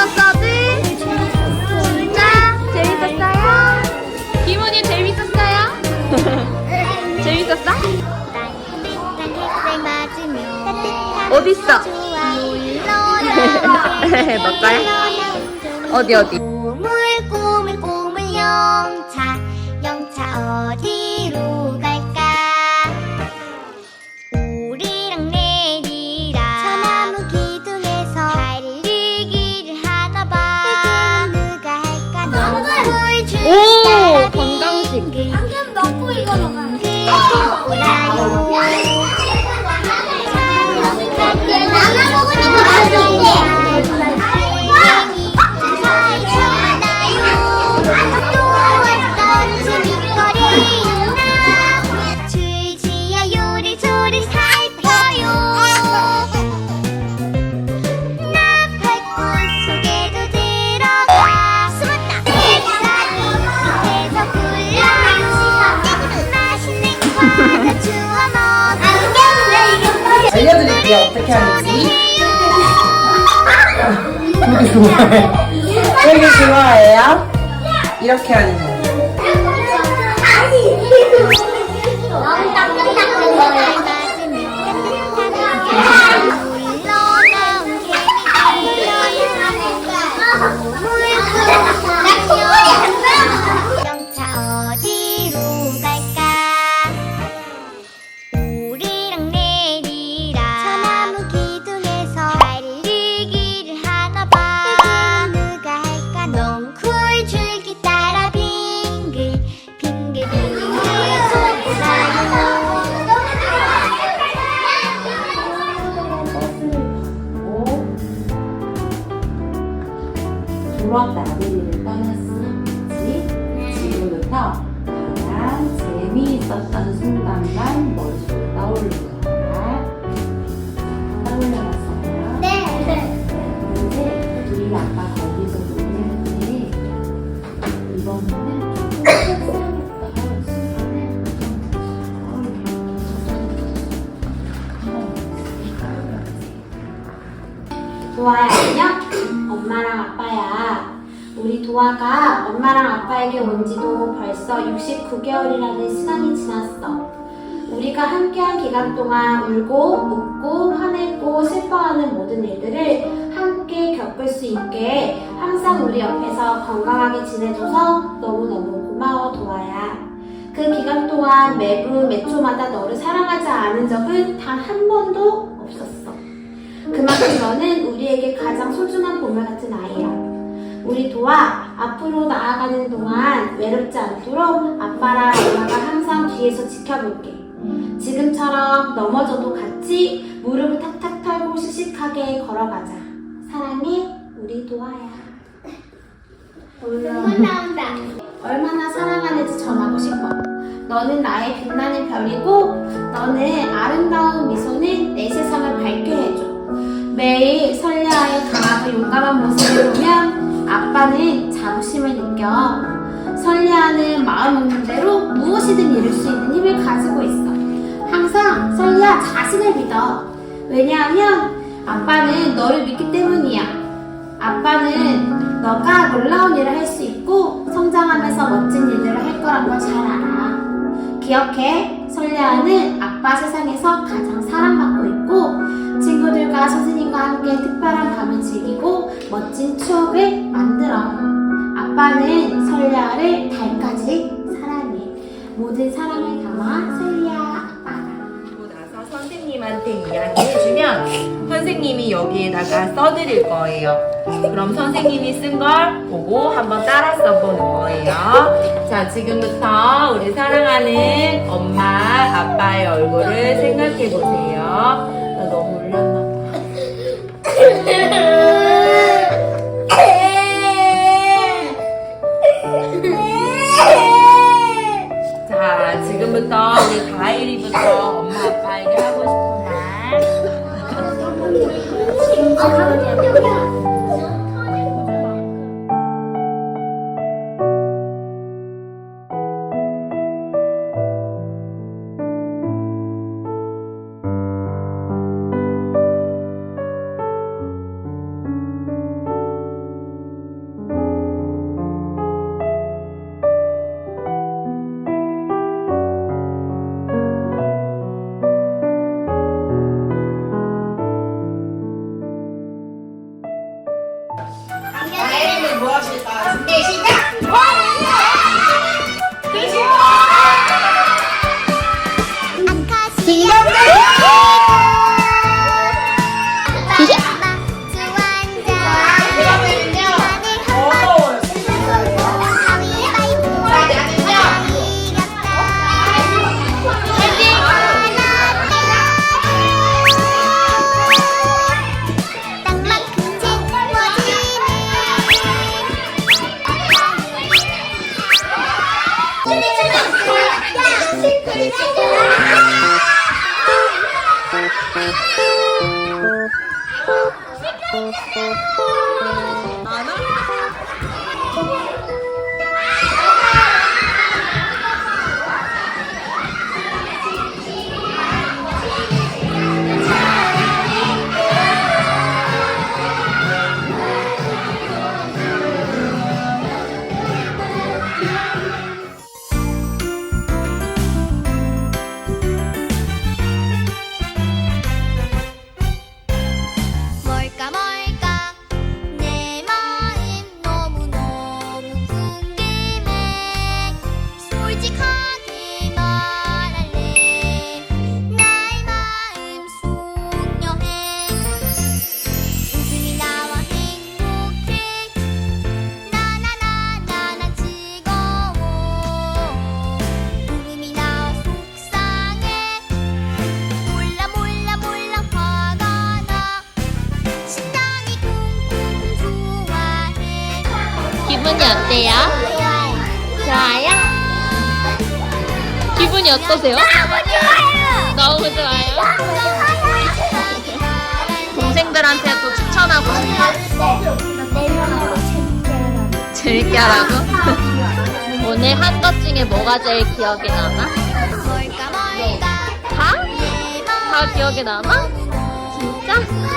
재밌었어들? 진짜? 재밌었어요? 기분이 재밌었어요? 재밌었어? 어딨어? 너까요? 어디 어디? 건 어떻게 하는지 되게 좋아해 되게 좋아해요? 이렇게 하는 거 너무 따끈따끈 거예 졸업 나들이를 떠났었지 지금부터 가장 재미있었던 순간만 머릿속에 순간을 도아야 안녕? 엄마랑 아빠야. 우리 도아가 엄마랑 아빠에게 온 지도 벌써 69개월이라는 시간이 지났어. 우리가 함께한 기간 동안 울고 웃고 화내고 슬퍼하는 모든 일들을 함께 겪을 수 있게 항상 우리 옆에서 건강하게 지내줘서 너무너무 고마워 도아야. 그 기간 동안 매분 매 초마다 너를 사랑하지 않은 적은 단 한 번도 없었어. 그만큼 너는 우리에게 가장 소중한 보물 같은 아이야. 우리 도와 앞으로 나아가는 동안 외롭지 않도록 아빠랑 엄마가 항상 뒤에서 지켜볼게. 지금처럼 넘어져도 같이 무릎을 탁탁 털고 씩씩하게 걸어가자. 사랑해, 우리 도아야. 나온다. 얼마나 사랑하는지 전하고 싶어. 너는 나의 빛나는 별이고, 너는 아름다운 미소는 내 세상을 밝게 해줘. 매일 설레아의 강하고 용감한 아빠는 자부심을 느껴. 설레아는 마음 먹는 대로 무엇이든 이룰 수 있는 힘을 가지고 있어. 항상 설레아 자신을 믿어. 왜냐하면 아빠는 너를 믿기 때문이야. 아빠는 너가 놀라운 일을 할 수 있고 성장하면서 멋진 일들을 할 거란 걸 잘 알아. 기억해. 설레아는 아빠 세상에서 가장 사랑받고 있고 친구들과 선생님 과 함께 특별한 밤을 즐기고 멋진 추억을 만들어. 아빠는 설레아를 달까지 사랑해. 모든 사랑을 담아 설레아 아빠가. 그리고 나서 선생님한테 이야기해주면 선생님이 여기에다가 써드릴 거예요. 그럼 선생님이 쓴 걸 보고 한번 따라 써보는 거예요. 자, 지금부터 우리 사랑하는 엄마, 아빠의 얼굴을 생각해 보세요. 나 너무 봐. 자, 지금부터 우리 다이리부터 엄마, 아빠에게 하고 싶은 말. 뭘까 기분이 어떠세요? 너무 좋아요. 동생들한테도 추천하고 싶어요. 재밌게 하라고? 오늘 한 것 중에 뭐가 제일 기억에 남아? 뭘까 다? 다 기억에 남아? 진짜?